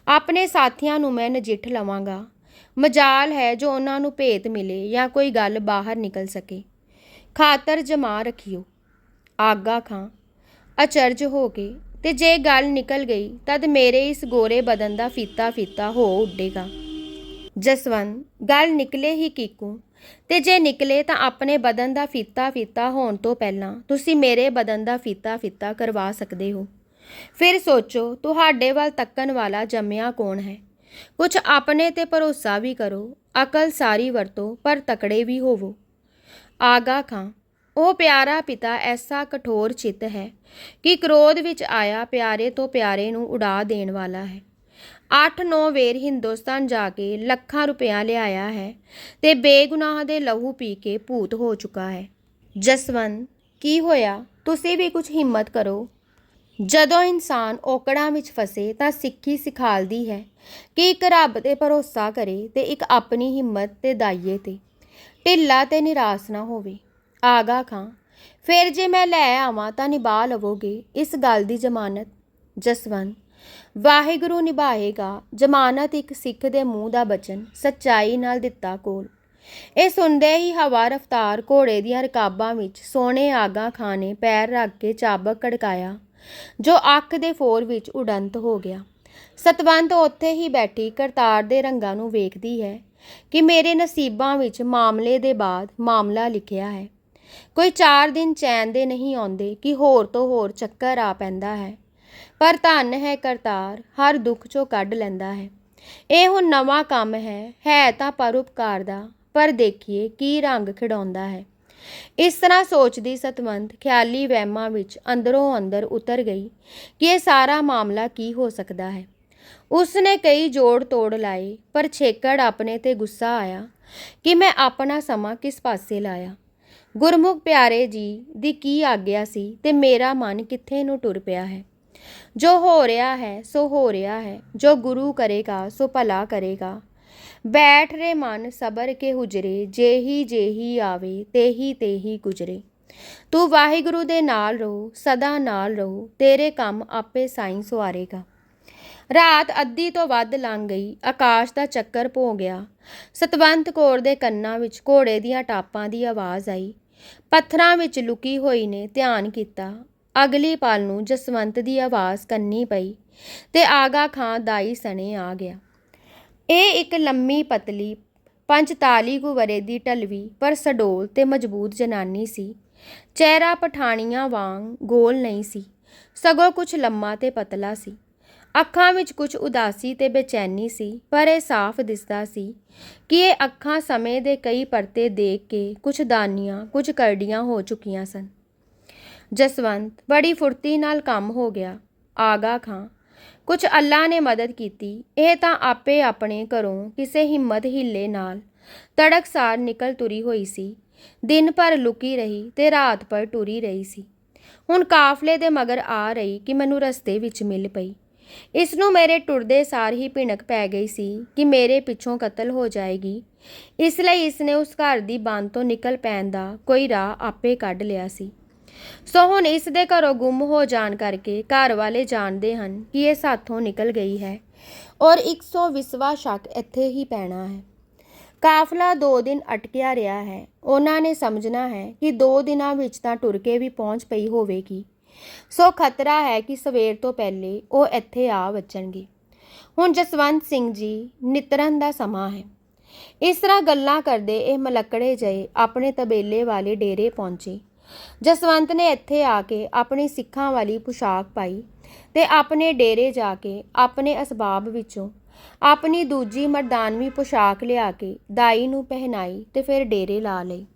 Speaker 1: ਆਪਣੇ ਸਾਥੀਆਂ ਨੂੰ ਮੈਂ ਨਜਿੱਠ ਲਵਾਂਗਾ। ਮਜਾਲ ਹੈ ਜੋ ਉਹਨਾਂ ਨੂੰ ਭੇਤ ਮਿਲੇ ਜਾਂ ਕੋਈ ਗੱਲ ਬਾਹਰ ਨਿਕਲ ਸਕੇ। ਖਾਤਰ ਜਮਾ ਰੱਖਿਓ। ਆਗਾ ਖਾਂ, ਅਚਰਜ ਹੋ ਕੇ ਤੇ ਜੇ ਗੱਲ ਨਿਕਲ ਗਈ, ਤਦ ਮੇਰੇ ਇਸ ਗੋਰੇ ਬਦਨ ਦਾ ਫੀਤਾ ਫੀਤਾ ਹੋ ਉੱਡੇਗਾ। ਜਸਵੰਤ, ਗੱਲ ਨਿਕਲੇ ਹੀ ਕੀਕੂ। ਤੇ ਜੇ ਨਿਕਲੇ ਤਾਂ ਆਪਣੇ ਬਦਨ ਦਾ ਫੀਤਾ ਫੀਤਾ ਹੋਣ ਤੋਂ ਪਹਿਲਾਂ ਤੁਸੀਂ ਮੇਰੇ ਬਦਨ ਦਾ ਫੀਤਾ ਫੀਤਾ ਕਰਵਾ ਸਕਦੇ ਹੋ। ਫਿਰ ਸੋਚੋ, ਤੁਹਾਡੇ ਵੱਲ ਤੱਕਣ ਵਾਲਾ ਜੰਮਿਆ ਕੌਣ ਹੈ? ਕੁਝ ਆਪਣੇ ਤੇ ਭਰੋਸਾ ਵੀ ਕਰੋ, ਅਕਲ ਸਾਰੀ ਵਰਤੋ, ਪਰ ਤਕੜੇ ਵੀ ਹੋਵੋ। ਆਗਾ ਖਾਂ ਉਹ ਪਿਆਰਾ ਪਿਤਾ ਐਸਾ ਕਠੋਰ ਚਿੱਤ ਹੈ ਕਿ ਕ੍ਰੋਧ ਵਿੱਚ ਆਇਆ ਪਿਆਰੇ ਤੋਂ ਪਿਆਰੇ ਨੂੰ ਉਡਾ ਦੇਣ ਵਾਲਾ ਹੈ। 8-9 ਵੇਰ ਹਿੰਦੁਸਤਾਨ ਜਾ ਕੇ ਲੱਖਾਂ ਰੁਪਇਆ ਲਿਆਇਆ ਹੈ ਤੇ ਬੇਗੁਨਾਹ ਦੇ ਲਹੂ ਪੀ ਕੇ ਭੂਤ ਹੋ ਚੁੱਕਾ ਹੈ। ਜਸਵੰਤ, ਕੀ ਹੋਇਆ? ਤੁਸੀਂ ਵੀ ਕੁਝ ਹਿੰਮਤ ਕਰੋ। ਜਦੋਂ ਇਨਸਾਨ ਔਕੜਾਂ ਵਿੱਚ ਫਸੇ ਤਾਂ ਸਿੱਖੀ ਸਿਖਾਲਦੀ ਹੈ ਕਿ ਇੱਕ ਰੱਬ ਤੇ ਭਰੋਸਾ ਕਰੇ ਤੇ ਇੱਕ ਆਪਣੀ ਹਿੰਮਤ ਤੇ ਦਾਈਏ ਤੇ। ਢਿੱਲਾ ਤੇ ਨਿਰਾਸ਼ ਨਾ ਹੋਵੇ। ਆਗਾ ਖਾਂ, ਫਿਰ ਜੇ ਮੈਂ ਲੈ ਆਵਾਂ ਤਾਂ ਨਿਭਾ ਲਵੋਗੇ ਇਸ ਗੱਲ ਦੀ ਜ਼ਮਾਨਤ। ਜਸਵੰਤ ਵਾਹਿਗੁਰੂ ਨਿਭਾਏਗਾ, ਜ਼ਮਾਨਤ ਇੱਕ ਸਿੱਖ ਦੇ ਮੂੰਹ ਦਾ ਬਚਨ, ਸੱਚਾਈ ਨਾਲ ਦਿੱਤਾ ਕੋਲ। ਇਹ ਸੁਣਦੇ ਹੀ ਹਵਾ ਰਫਤਾਰ ਘੋੜੇ ਦੀਆਂ ਰਕਾਬਾਂ ਵਿੱਚ ਸੋਹਣੇ ਆਗਾ ਖਾਂ ਪੈਰ ਰੱਖ ਕੇ ਚਾਬਕ ਕੜਕਾਇਆ, ਜੋ ਅੱਖ ਦੇ ਫੋਰ ਵਿੱਚ ਉਡੰਤ ਹੋ ਗਿਆ। ਸਤਵੰਤ ਉੱਥੇ ਹੀ ਬੈਠੀ ਕਰਤਾਰ ਦੇ ਰੰਗਾਂ ਨੂੰ ਵੇਖਦੀ ਹੈ ਕਿ ਮੇਰੇ ਨਸੀਬਾਂ ਵਿੱਚ ਮਾਮਲੇ ਦੇ ਬਾਅਦ ਮਾਮਲਾ ਲਿਖਿਆ ਹੈ। ਕੋਈ 4 ਦਿਨ ਚੈਨ ਦੇ ਨਹੀਂ ਆਉਂਦੇ ਕਿ ਹੋਰ ਤੋਂ ਹੋਰ ਚੱਕਰ ਆ ਪੈਂਦਾ ਹੈ। ਪਰ ਧਨ ਹੈ ਕਰਤਾਰ, ਹਰ ਦੁੱਖ ਚੋਂ ਕੱਢ ਲੈਂਦਾ ਹੈ। ਇਹ ਹੁਣ ਨਵਾਂ ਕੰਮ ਹੈ ਹੈ ਤਾਂ ਪਰਉਪਕਾਰ ਦਾ, ਪਰ ਦੇਖੀਏ ਕੀ ਰੰਗ ਖਿਡਾਉਂਦਾ ਹੈ। ਇਸ ਤਰ੍ਹਾਂ ਸੋਚਦੀ ਸਤਵੰਤ ਖਿਆਲੀ ਵਹਿਮਾਂ ਵਿੱਚ ਅੰਦਰੋਂ ਅੰਦਰ ਉਤਰ ਗਈ ਕਿ ਇਹ ਸਾਰਾ ਮਾਮਲਾ ਕੀ ਹੋ ਸਕਦਾ ਹੈ। ਉਸ ਨੇ ਕਈ ਜੋੜ ਤੋੜ ਲਾਏ, ਪਰ ਛੇਕੜ ਆਪਣੇ ਤੇ ਗੁੱਸਾ ਆਇਆ ਕਿ ਮੈਂ ਆਪਣਾ ਸਮਾਂ ਕਿਸ ਪਾਸੇ ਲਾਇਆ। ਗੁਰਮੁਖ ਪਿਆਰੇ ਜੀ, ਦੀ ਕੀ ਆਗਿਆ ਸੀ ਤੇ ਮੇਰਾ ਮਨ ਕਿੱਥੇ ਨੂੰ ਟੁਰ ਪਿਆ ਹੈ? ਜੋ ਹੋ ਰਿਹਾ ਹੈ, ਸੋ ਹੋ ਰਿਹਾ ਹੈ। ਜੋ ਗੁਰੂ ਕਰੇਗਾ, ਸੋ ਭਲਾ ਕਰੇਗਾ। ਬੈਠ ਰੇ ਮਨ, ਸਬਰ ਕੇ ਹੁਜਰੇ। ਜੇਹੀ ਜੇਹੀ ਆਵੇ, ਤੇਹੀ ਤੇਹੀ ਗੁਜਰੇ। ਤੂੰ ਵਾਹਿਗੁਰੂ ਦੇ ਨਾਲ ਰਹੋ, ਸਦਾ ਨਾਲ ਰਹੋ। ਤੇਰੇ ਕੰਮ ਆਪੇ ਸਾਈਂ ਸਵਾਰੇਗਾ ਰਾਤ ਅੱਧੀ ਤੋਂ ਵੱਧ ਲੰਘ ਗਈ। ਆਕਾਸ਼ ਦਾ ਚੱਕਰ ਭੋ ਗਿਆ। ਸਤਵੰਤ ਕੌਰ ਦੇ ਕੰਨਾਂ ਵਿੱਚ ਘੋੜੇ ਦੀਆਂ ਟਾਪਾਂ ਦੀ ਆਵਾਜ਼ ਆਈ। ਪੱਥਰਾਂ ਵਿੱਚ ਲੁਕੀ ਹੋਈ ਨੇ, ਧਿਆਨ ਕੀਤਾ। ਅਗਲੀ ਪਲ ਨੂੰ ਜਸਵੰਤ ਦੀ ਆਵਾਜ਼ ਕੰਨੀ ਪਈ ਤੇ ਆਗਾ ਖਾਂ ਦਾਈ ਸਣੇ ਆ ਗਿਆ। ਇਹ ਇੱਕ ਲੰਮੀ ਪਤਲੀ 45 ਕੁ ਵਰੇ ਦੀ ਢਲਵੀ ਪਰ ਸਡੋਲ ਤੇ ਮਜ਼ਬੂਤ ਜਨਾਨੀ ਸੀ। ਚਿਹਰਾ ਪਠਾਣੀਆਂ ਵਾਂਗ ਗੋਲ ਨਹੀਂ ਸੀ। ਸਗੋਂ ਕੁਝ ਲੰਮਾ ਤੇ ਪਤਲਾ ਸੀ। ਅੱਖਾਂ ਵਿੱਚ ਕੁਝ ਉਦਾਸੀ ਤੇ ਬੇਚੈਨੀ ਸੀ, ਪਰ ਇਹ ਸਾਫ਼ ਦਿਸਦਾ ਸੀ ਕਿ ਇਹ ਅੱਖਾਂ ਸਮੇਂ ਦੇ ਕਈ ਪਰਤੇ ਦੇਖ ਕੇ ਕੁਝ ਦਾਨੀਆਂ ਕੁਝ ਕਰੜੀਆਂ ਹੋ ਚੁੱਕੀਆਂ ਸਨ। ਜਸਵੰਤ ਬੜੀ ਫੁਰਤੀ ਨਾਲ ਕੰਮ ਹੋ ਗਿਆ। ਆਗਾ ਖਾਂ ਕੁਝ ਅੱਲਾ ਨੇ ਮਦਦ ਕੀਤੀ, ਇਹ ਤਾਂ ਆਪੇ ਆਪਣੇ ਘਰੋਂ ਕਿਸੇ ਹਿੰਮਤ ਹਿੱਲੇ ਨਾਲ ਤੜਕਸਾਰ ਨਿਕਲ ਤੁਰੀ ਹੋਈ ਸੀ। ਦਿਨ ਭਰ ਲੁਕੀ ਰਹੀ ਤੇ ਰਾਤ ਭਰ ਟੁਰੀ ਰਹੀ ਸੀ। ਹੁਣ ਕਾਫਲੇ ਦੇ ਮਗਰ ਆ ਰਹੀ ਕਿ ਮੈਨੂੰ ਰਸਤੇ ਵਿੱਚ ਮਿਲ ਪਈ। ਇਸ ਨੂੰ ਮੇਰੇ ਟੁਰਦੇ ਸਾਰ ਹੀ ਭਿਣਕ ਪੈ ਗਈ ਸੀ ਕਿ ਮੇਰੇ ਪਿੱਛੋਂ ਕਤਲ ਹੋ ਜਾਏਗੀ। ਇਸ ਲਈ ਇਸ ਨੇ ਉਸ ਘਰ ਦੀ ਬੰਦ ਤੋਂ ਨਿਕਲ ਪੈਣ ਦਾ ਕੋਈ ਰਾਹ ਆਪੇ ਕੱਢ ਲਿਆ ਸੀ। ਸੋ ਹੁਣ ਇਸ ਦੇ ਘਰੋਂ ਗੁੰਮ ਹੋ ਜਾਣ ਕਰਕੇ ਘਰ ਵਾਲੇ ਜਾਣਦੇ ਹਨ ਕਿ ਇਹ ਸਾਥੋਂ ਨਿਕਲ ਗਈ ਹੈ ਔਰ 120ਵਾਂ ਸ਼ੱਕ ਇੱਥੇ ਹੀ ਪੈਣਾ ਹੈ। ਕਾਫਲਾ 2 ਦਿਨ ਅਟਕਿਆ ਰਿਹਾ ਹੈ। ਉਹਨਾਂ ਨੇ ਸਮਝਣਾ ਹੈ ਕਿ 2 ਦਿਨਾਂ ਵਿੱਚ ਤਾਂ ਟੁਰ ਕੇ ਵੀ ਪਹੁੰਚ ਪਈ ਹੋਵੇਗੀ। ਸੋ ਖਤਰਾ ਹੈ ਕਿ ਸਵੇਰ ਤੋਂ ਪਹਿਲੇ ਉਹ ਇੱਥੇ ਆ ਵਚਣਗੇ ਹੁਣ ਜਸਵੰਤ ਸਿੰਘ ਜੀ ਨਿਤਰਨ ਦਾ ਸਮਾਂ ਹੈ। ਇਸ ਤਰ੍ਹਾਂ ਗੱਲਾਂ ਕਰਦੇ ਇਹ ਮਲਕੜੇ ਜਏ ਆਪਣੇ ਤਬੇਲੇ ਵਾਲੇ ਡੇਰੇ ਪਹੁੰਚੇ। ਜਸਵੰਤ ਨੇ ਇੱਥੇ ਆ ਕੇ ਆਪਣੀ ਸਿੱਖਾਂ ਵਾਲੀ ਪੁਸ਼ਾਕ ਪਾਈ ਤੇ ਆਪਣੇ ਡੇਰੇ ਜਾ ਕੇ ਆਪਣੇ ਅਸਬਾਬ ਵਿੱਚੋਂ ਆਪਣੀ ਦੂਜੀ ਮਰਦਾਨਵੀ ਪੁਸ਼ਾਕ ਲਿਆ ਕੇ ਦਾਈ ਨੂੰ ਪਹਿਨਾਈ ਤੇ ਫਿਰ ਡੇਰੇ ਲਾ ਲਈ।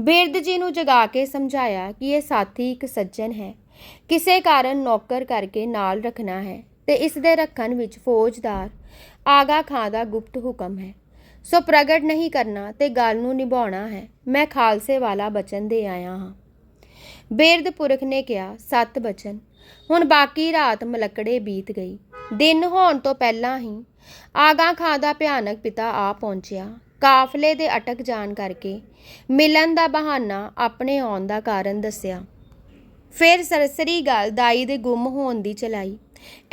Speaker 1: ਬਿਰਧ ਜੀ ਨੂੰ ਜਗਾ ਕੇ ਸਮਝਾਇਆ ਕਿ ਇਹ ਸਾਥੀ ਇੱਕ ਸੱਜਣ ਹੈ। ਕਿਸੇ ਕਾਰਨ ਨੌਕਰ ਕਰਕੇ ਨਾਲ ਰੱਖਣਾ ਹੈ ਤੇ ਇਸ ਦੇ ਰੱਖਣ ਵਿੱਚ ਫੌਜਦਾਰ ਆਗਾ ਖਾਂ ਦਾ ਗੁਪਤ ਹੁਕਮ ਹੈ। ਸੋ ਪ੍ਰਗਟ ਨਹੀਂ ਕਰਨਾ ਤੇ ਗੱਲ ਨੂੰ ਨਿਭਾਉਣਾ ਹੈ। ਮੈਂ ਖਾਲਸੇ ਵਾਲਾ ਬਚਨ ਦੇ ਆਇਆ ਹਾਂ। ਬਿਰਧ ਪੁਰਖ ਨੇ ਕਿਹਾ, ਸਤ ਬਚਨ। ਹੁਣ ਬਾਕੀ ਰਾਤ ਮਲਕੜੇ ਬੀਤ ਗਈ। ਦਿਨ ਹੋਣ ਤੋਂ ਪਹਿਲਾਂ ਹੀ ਆਗਾ ਖਾਂ ਦਾ ਭਿਆਨਕ ਪਿਤਾ ਆ ਪਹੁੰਚਿਆ। ਕਾਫਲੇ ਦੇ ਅਟਕ ਜਾਣ ਕਰਕੇ ਮਿਲਣ ਦਾ ਬਹਾਨਾ ਆਪਣੇ ਆਉਣ ਦਾ ਕਾਰਨ ਦੱਸਿਆ। ਫਿਰ ਸਰਸਰੀ ਗੱਲ ਦਾਈ ਦੇ ਗੁੰਮ ਹੋਣ ਦੀ ਚਲਾਈ।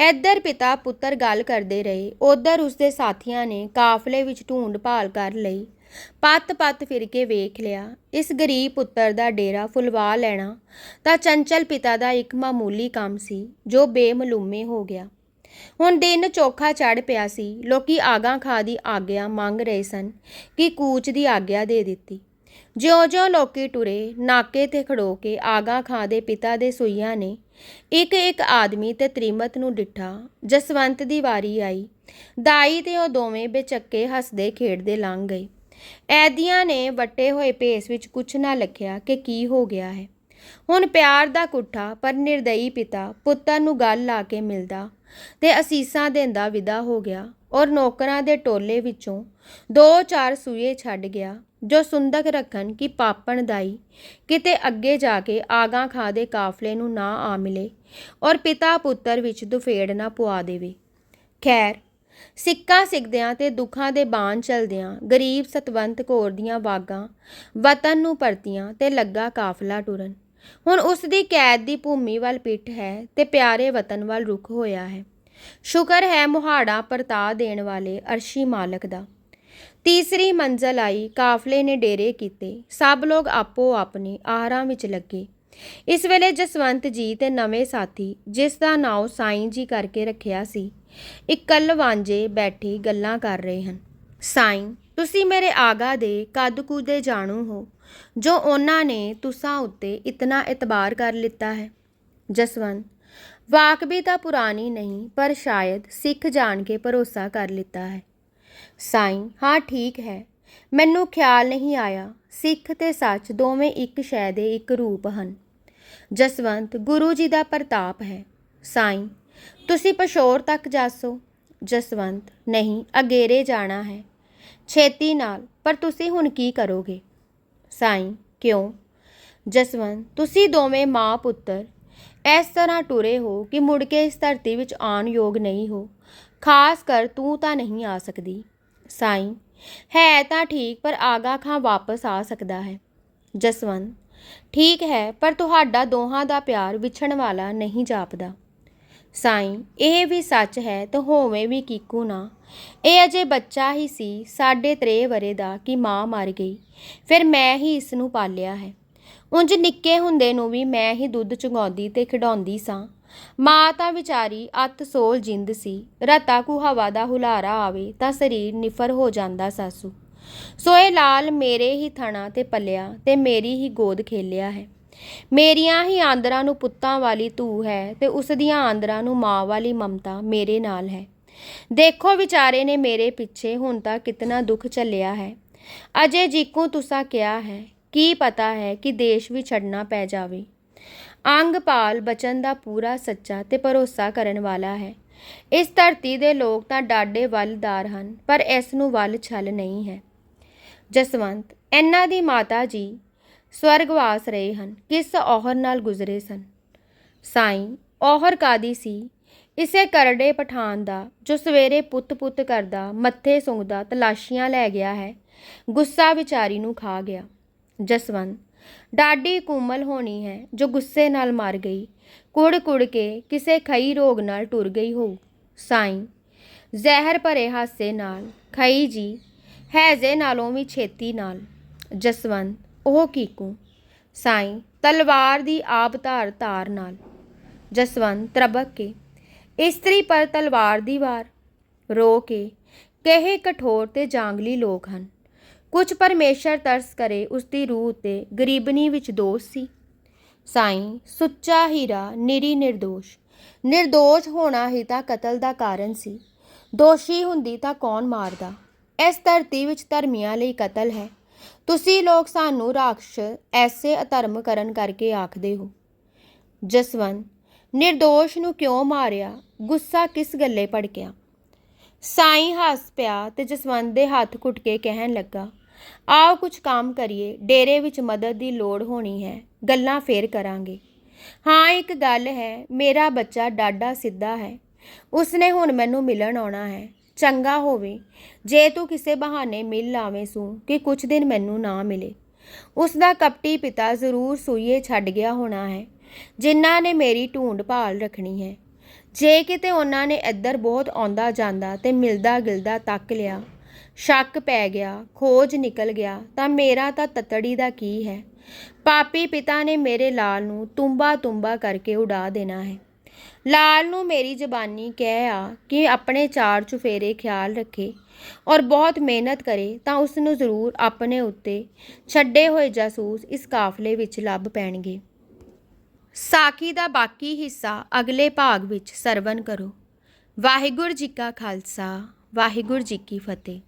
Speaker 1: ਇੱਧਰ ਪਿਤਾ ਪੁੱਤਰ ਗੱਲ ਕਰਦੇ ਰਹੇ। ਉੱਧਰ ਉਸਦੇ ਸਾਥੀਆਂ ਨੇ ਕਾਫਲੇ ਵਿੱਚ ਢੂੰਡ ਭਾਲ ਕਰ ਲਈ। ਪੱਤ ਪੱਤ ਫਿਰ ਕੇ ਵੇਖ ਲਿਆ। ਇਸ ਗਰੀਬ ਪੁੱਤਰ ਦਾ ਡੇਰਾ ਫੁਲਵਾ ਲੈਣਾ ਤਾਂ ਚੰਚਲ ਪਿਤਾ ਦਾ ਇੱਕ ਮਾਮੂਲੀ ਕੰਮ ਸੀ, ਜੋ ਬੇਮਲੂਮੇ ਹੋ ਗਿਆ। ਹੁਣ ਦਿਨ ਚੋਖਾ ਚੜ ਪਿਆ ਸੀ। ਲੋਕੀ ਆਗਾ ਖਾ ਦੀ ਆਗਿਆ ਮੰਗ ਰਹੇ ਸਨ ਕਿ ਕੂਚ ਦੀ ਆਗਿਆ ਦੇ ਦਿੱਤੀ। ਜਿਉਂ-ਜਿਉਂ ਲੋਕੀ ਟੁਰੇ, ਨਾਕੇ ਤੇ ਖੜੋ ਕੇ ਆਗਾ ਖਾਂ ਦੇ ਪਿਤਾ ਦੇ ਸੂਈਆਂ ਨੇ ਇੱਕ ਇੱਕ ਆਦਮੀ ਤੇ ਤ੍ਰਿਮਤ ਨੂੰ ਡਿੱਠਾ। ਜਸਵੰਤ ਦੀ ਵਾਰੀ ਆਈ। ਦਾਈ ਤੇ ਉਹ ਦੋਵੇਂ ਬੇਚੱਕੇ ਹੱਸਦੇ ਖੇਡਦੇ ਲੰਘ ਗਏ। ਐਦੀਆਂ ਨੇ ਵੱਟੇ ਹੋਏ ਭੇਸ ਵਿੱਚ ਕੁਛ ਨਾ ਲਖਿਆ ਕਿ ਕੀ ਹੋ ਗਿਆ ਹੈ। ਹੁਣ ਪਿਆਰ ਦਾ ਕੁੱਠਾ ਪਰ ਨਿਰਦਈ ਪਿਤਾ ਪੁੱਤਰ ਨੂੰ ਗੱਲ ਲਾ ਕੇ ਮਿਲਦਾ ਤੇ ਅਸੀਸਾਂ ਦਿੰਦਾ ਵਿਦਾ ਹੋ ਗਿਆ ਔਰ ਨੌਕਰਾਂ ਦੇ ਟੋਲੇ ਵਿੱਚੋਂ ਦੋ ਚਾਰ ਸੂਏ ਛੱਡ ਗਿਆ। ਜੋ ਸੁੰਦਕ ਰੱਖਣ ਕਿ ਪਾਪਣ ਦਾਈ, ਕਿਤੇ ਅੱਗੇ ਜਾ ਕੇ ਆਗਾ ਖਾ ਦੇ ਕਾਫਲੇ ਨੂੰ ਨਾ ਆ ਮਿਲੇ ਔਰ ਪਿਤਾ ਪੁੱਤਰ ਵਿੱਚ ਦੁਫੇੜ ਨਾ ਪੁਆ ਦੇਵੇ। ਖੈਰ, ਸਿੱਕਾ ਸਿੱਖਦਿਆਂ ਤੇ ਦੁੱਖਾਂ ਦੇ ਬਾਣ ਚਲਦਿਆਂ ਗਰੀਬ ਸਤਵੰਤ ਕੌਰ ਦੀਆਂ ਵਾਗਾਂ ਵਤਨ ਨੂੰ ਪਰਤੀਆਂ ਤੇ ਲੱਗਾ ਕਾਫਲਾ ਟੁਰਨ। ਹੁਣ ਉਸ ਦੀ ਕੈਦ ਦੀ ਭੂਮੀ ਵੱਲ ਪਿੱਠ ਹੈ ਤੇ ਪਿਆਰੇ ਵਤਨ ਵੱਲ ਰੁਖ ਹੋਇਆ ਹੈ। ਸ਼ੁਕਰ ਹੈ ਮੁਹਾੜਾ ਪਰਤਾ ਦੇਣ ਵਾਲੇ ਅਰਸ਼ੀ ਮਾਲਕ ਦਾ। ਤੀਸਰੀ ਮੰਜ਼ਲ ਆਈ, ਕਾਫਲੇ ਨੇ ਡੇਰੇ ਕੀਤੇ। ਸਭ ਲੋਕ ਆਪੋ ਆਪਣੇ ਆਹਰਾਂ ਵਿੱਚ ਲੱਗੇ। ਇਸ ਵੇਲੇ ਜਸਵੰਤ ਜੀ ਤੇ ਨਵੇਂ ਸਾਥੀ, ਜਿਸ ਦਾ ਨਾਮ ਸਾਈਂ ਜੀ ਕਰਕੇ ਰੱਖਿਆ ਸੀ, ਇਕੱਲ ਵਾਂਝੇ ਬੈਠੇ ਗੱਲਾਂ ਕਰ ਰਹੇ ਹਨ। ਸਾਈਂ, ਤੁਸੀਂ ਮੇਰੇ ਆਗਾ ਦੇ ਕੱਦ ਕੂਦੇ ਜਾਣੂ ਹੋ, ਜੋ ਉਹਨਾਂ ਨੇ ਤੁਸਾਂ ਉੱਤੇ ਇਤਨਾ ਇਤਬਾਰ ਕਰ ਲਿੱਤਾ ਹੈ। ਜਸਵੰਤ, ਵਾਕ ਵੀ ਤਾਂ ਪੁਰਾਣੀ ਨਹੀਂ, ਪਰ ਸ਼ਾਇਦ ਸਿੱਖ ਜਾਣ ਕੇ ਭਰੋਸਾ ਕਰ ਲਿੱਤਾ ਹੈ। ਸਾਈਂ, ਹਾਂ, ਠੀਕ ਹੈ। ਮੈਨੂੰ ਖਿਆਲ ਨਹੀਂ ਆਇਆ। ਸਿੱਖ ਤੇ ਸੱਚ ਦੋਵੇਂ ਇੱਕ ਸ਼ੈ ਦੇ ਇੱਕ ਰੂਪ ਹਨ। ਜਸਵੰਤ, ਗੁਰੂ ਜੀ ਦਾ ਪ੍ਰਤਾਪ ਹੈ। ਸਾਈਂ, ਤੁਸੀਂ ਪਸ਼ੌਰ ਤੱਕ ਜਾਸੋ। ਜਸਵੰਤ, ਨਹੀਂ, ਅਗੇਰੇ ਜਾਣਾ ਹੈ। ਛੇਤੀ ਨਾਲ, ਪਰ ਤੁਸੀਂ ਹੁਣ ਕੀ ਕਰੋਗੇ? ਸਾਈਂ, ਕਿਉਂ? ਜਸਵੰਤ, ਤੁਸੀਂ ਦੋਵੇਂ ਮਾਂ ਪੁੱਤਰ। ਇਸ ਤਰ੍ਹਾਂ ਟੁਰੇ ਹੋ ਕਿ ਮੁੜ ਕੇ ਇਸ ਧਰਤੀ ਵਿੱਚ ਆਉਣ ਯੋਗ ਨਹੀਂ ਹੋ। ਖਾਸ ਕਰ ਤੂੰ ਤਾਂ ਨਹੀਂ ਆ ਸਕਦੀ। ਸਾਈਂ। ਹੈ ਤਾਂ ਠੀਕ, ਪਰ ਆਗਾ ਖਾਂ ਵਾਪਸ ਆ ਸਕਦਾ ਹੈ। ਜਸਵੰਤ, ਠੀਕ ਹੈ, ਪਰ ਤੁਹਾਡਾ ਦੋਹਾਂ ਦਾ ਪਿਆਰ ਵਿਛਣ ਵਾਲਾ ਨਹੀਂ ਜਾਪਦਾ। ਸਾਈਂ, ਇਹ ਵੀ ਸੱਚ ਹੈ, ਤਾਂ ਹੋਵੇਂ ਵੀ ਕੀਕੂ ਨਾ। ਇਹ ਅਜੇ ਬੱਚਾ ਹੀ ਸੀ, ਸਾਢੇ ਤਰੇ ਵਰੇ ਦਾ, ਕਿ ਮਾਂ ਮਰ ਗਈ। ਫਿਰ ਮੈਂ ਹੀ ਇਸ ਨੂੰ ਪਾਲਿਆ ਹੈ। ਉਂਝ ਨਿੱਕੇ ਹੁੰਦੇ ਨੂੰ ਵੀ ਮੈਂ ਹੀ ਦੁੱਧ ਚੁੰਗਾਉਂਦੀ ਤੇ ਖਿਡਾਉਂਦੀ ਸਾਂ। ਮਾਂ ਤਾਂ ਵਿਚਾਰੀ ਅੱਤ ਸੋਲ ਜਿੰਦ ਸੀ। ਰਤਾ ਕੁ ਹਵਾ ਦਾ ਹੁਲਾਰਾ ਆਵੇ ਤਾਂ ਸਰੀਰ ਨਿਫਰ ਹੋ ਜਾਂਦਾ ਸਾਸੂ। ਸੋ ਇਹ ਲਾਲ ਮੇਰੇ ਹੀ ਥਣਾ ਤੇ ਪਲਿਆ ਤੇ ਮੇਰੀ ਹੀ ਗੋਦ ਖੇਲਿਆ ਹੈ। ਮੇਰੀਆਂ ਹੀ ਆਂਦਰਾਂ ਨੂੰ ਪੁੱਤਾਂ ਵਾਲੀ ਧੂ ਹੈ ਤੇ ਉਸ ਦੀਆਂ ਆਂਦਰਾਂ ਨੂੰ ਮਾਂ ਵਾਲੀ ਮਮਤਾ ਮੇਰੇ ਨਾਲ ਹੈ। ਦੇਖੋ ਵਿਚਾਰੇ ਨੇ ਮੇਰੇ ਪਿੱਛੇ ਹੁਣ ਤਾਂ ਕਿਤਨਾ ਦੁੱਖ ਝੱਲਿਆ ਹੈ। ਅਜੇ ਜੀਕੂ ਤੁਸਾਂ ਕਿਹਾ ਹੈ, ਕੀ ਪਤਾ ਹੈ ਕਿ ਦੇਸ਼ ਵੀ ਛੱਡਣਾ ਪੈ ਜਾਵੇ। ਅੰਗਪਾਲ ਬਚਨ ਦਾ ਪੂਰਾ ਸੱਚਾ ਤੇ ਭਰੋਸਾ ਕਰਨ ਵਾਲਾ ਹੈ। ਇਸ ਧਰਤੀ ਦੇ ਲੋਕ ਤਾਂ ਡਾਡੇ ਵੱਲਦਾਰ ਹਨ, ਪਰ ਇਸ ਨੂੰ ਵੱਲ ਛਲ ਨਹੀਂ ਹੈ। ਜਸਵੰਤ, ਇਹਨਾਂ ਦੀ ਮਾਤਾ ਜੀ ਸਵਰਗਵਾਸ ਰਹੇ ਹਨ, ਕਿਸ ਔਹਰ ਨਾਲ ਗੁਜ਼ਰੇ ਸਨ? ਸਾਈਂ, ਔਹਰ ਕਾਦੀ ਸੀ? ਇਸੇ ਕਰੜੇ ਪਠਾਨ ਦਾ, ਜੋ ਸਵੇਰੇ ਪੁੱਤ-ਪੁੱਤ ਕਰਦਾ, ਮੱਥੇ ਸੁੰਘਦਾ ਤਲਾਸ਼ੀਆਂ ਲੈ ਗਿਆ ਹੈ, ਗੁੱਸਾ ਵਿਚਾਰੀ ਨੂੰ ਖਾ ਗਿਆ। ਜਸਵੰਤ ਡਾਡੀ ਕੋਮਲ ਹੋਣੀ ਹੈ ਜੋ ਗੁੱਸੇ ਨਾਲ ਮਰ ਗਈ। ਕੁੜ-ਕੁੜ ਕੇ ਕਿਸੇ ਖਈ ਰੋਗ ਨਾਲ ਟੁਰ ਗਈ ਹੋ ਸਾਈਂ, ਜ਼ਹਿਰ ਭਰੇ ਹਾਸੇ ਨਾਲ, ਖਈ ਜੀ, ਹੈਜ਼ੇ ਨਾਲੋਂ ਵੀ ਛੇਤੀ ਨਾਲ। ਜਸਵੰਤ, ਉਹ ਕੀਕੂ ਸਾਈਂ, ਤਲਵਾਰ ਦੀ ਆਪ ਧਾਰ ਧਾਰ ਨਾਲ। ਜਸਵੰਤ ਤਰਬਕ ਕੇ, ਇਸਤਰੀ ਪਰ ਤਲਵਾਰ ਦੀ ਵਾਰ। ਰੋ ਕੇ, ਕਹੇ ਕਠੋਰ ਤੇ ਜਾਂਗਲੀ ਲੋਕ ਹਨ। ਕੁਝ ਪਰਮੇਸ਼ਰ ਤਰਸ ਕਰੇ ਉਸ ਦੀ ਰੂਹ ਤੇ ਗਰੀਬਨੀ ਵਿੱਚ ਦੋਸ਼ ਸੀ। ਸਾਈਂ, ਸੁੱਚਾ ਹੀਰਾ, ਨਿਰੀ ਨਿਰਦੋਸ਼। ਨਿਰਦੋਸ਼ ਹੋਣਾ ਹੀ ਤਾਂ ਕਤਲ ਦਾ ਕਾਰਨ ਸੀ। ਦੋਸ਼ੀ ਹੁੰਦੀ ਤਾਂ ਕੌਣ ਮਾਰਦਾ? ਇਸ ਧਰਤੀ ਵਿੱਚ ਧਰਮੀਆਂ ਲਈ ਕਤਲ ਹੈ। ਤੁਸੀਂ ਲੋਕ ਸਾਨੂੰ ਰਾਖਸ਼, ਐਸੇ ਅਧਰਮ ਕਰਨ ਕਰਕੇ ਆਖਦੇ ਹੋ। ਜਸਵੰਤ, ਨਿਰਦੋਸ਼ ਨੂੰ ਕਿਉਂ ਮਾਰਿਆ? ਗੁੱਸਾ ਕਿਸ ਗੱਲੇ ਭੜਕਿਆ? ਸਾਈਂ ਹੱਸ ਪਿਆ ਤੇ ਜਸਵੰਤ ਦੇ ਹੱਥ ਘੁੱਟ ਕੇ ਕਹਿਣ ਲੱਗਾ ਆਓ ਕੁਝ ਕੰਮ ਕਰੀਏ, ਡੇਰੇ ਵਿੱਚ ਮਦਦ ਦੀ ਲੋੜ ਹੋਣੀ ਹੈ, ਗੱਲਾਂ ਫੇਰ ਕਰਾਂਗੇ। ਹਾਂ, ਇੱਕ ਗੱਲ ਹੈ, ਮੇਰਾ ਬੱਚਾ ਡਾਡਾ ਸਿੱਧਾ ਹੈ। ਉਸਨੇ ਹੁਣ ਮੈਨੂੰ ਮਿਲਣ ਆਉਣਾ ਹੈ। ਚੰਗਾ ਹੋਵੇ, ਜੇ ਤੂੰ ਕਿਸੇ ਬਹਾਨੇ ਮਿਲ ਲਾਵੇਂ ਸੂ, ਕਿ ਕੁਝ ਦਿਨ ਮੈਨੂੰ ਨਾ ਮਿਲੇ। ਉਸ ਦਾ ਕਪਟੀ ਪਿਤਾ ਜ਼ਰੂਰ ਸੂਈਏ ਛੱਡ ਗਿਆ ਹੋਣਾ ਹੈ, ਜਿਨ੍ਹਾਂ ਨੇ ਮੇਰੀ ਢੂੰਡ ਭਾਲ ਰੱਖਣੀ ਹੈ। ਜੇ ਕਿਤੇ ਉਹਨਾਂ ਨੇ ਇੱਧਰ ਬਹੁਤ ਆਉਂਦਾ ਜਾਂਦਾ ਤੇ ਮਿਲਦਾ ਗਿਲਦਾ ਤੱਕ ਲਿਆ ਸ਼ੱਕ ਪੈ ਗਿਆ, ਖੋਜ ਨਿਕਲ ਗਿਆ, ਤਾਂ ਮੇਰਾ ਤਾਂ ਤਤੜੀ ਦਾ ਕੀ ਹੈ? ਪਾਪੀ ਪਿਤਾ ਨੇ ਮੇਰੇ ਲਾਲ ਨੂੰ ਤੁੰਬਾ ਤੁੰਬਾ ਕਰਕੇ ਉਡਾ ਦੇਣਾ ਹੈ। ਲਾਲ ਨੂੰ ਮੇਰੀ ਜ਼ਬਾਨੀ ਕਹਿ ਆ ਕਿ ਆਪਣੇ ਚਾਰ ਚੁਫੇਰੇ ਖਿਆਲ ਰੱਖੇ ਔਰ ਬਹੁਤ ਮਿਹਨਤ ਕਰੇ, ਤਾਂ ਉਸ ਨੂੰ ਜ਼ਰੂਰ ਆਪਣੇ ਉੱਤੇ ਛੱਡੇ ਹੋਏ ਜਾਸੂਸ ਇਸ ਕਾਫਲੇ ਵਿੱਚ ਲੱਭ ਪੈਣਗੇ। ਸਾਖੀ ਦਾ ਬਾਕੀ ਹਿੱਸਾ ਅਗਲੇ ਭਾਗ ਵਿੱਚ ਸਰਵਨ ਕਰੋ। ਵਾਹਿਗੁਰੂ ਜੀ ਕਾ ਖਾਲਸਾ, ਵਾਹਿਗੁਰੂ ਜੀ ਕੀ ਫਤਿਹ।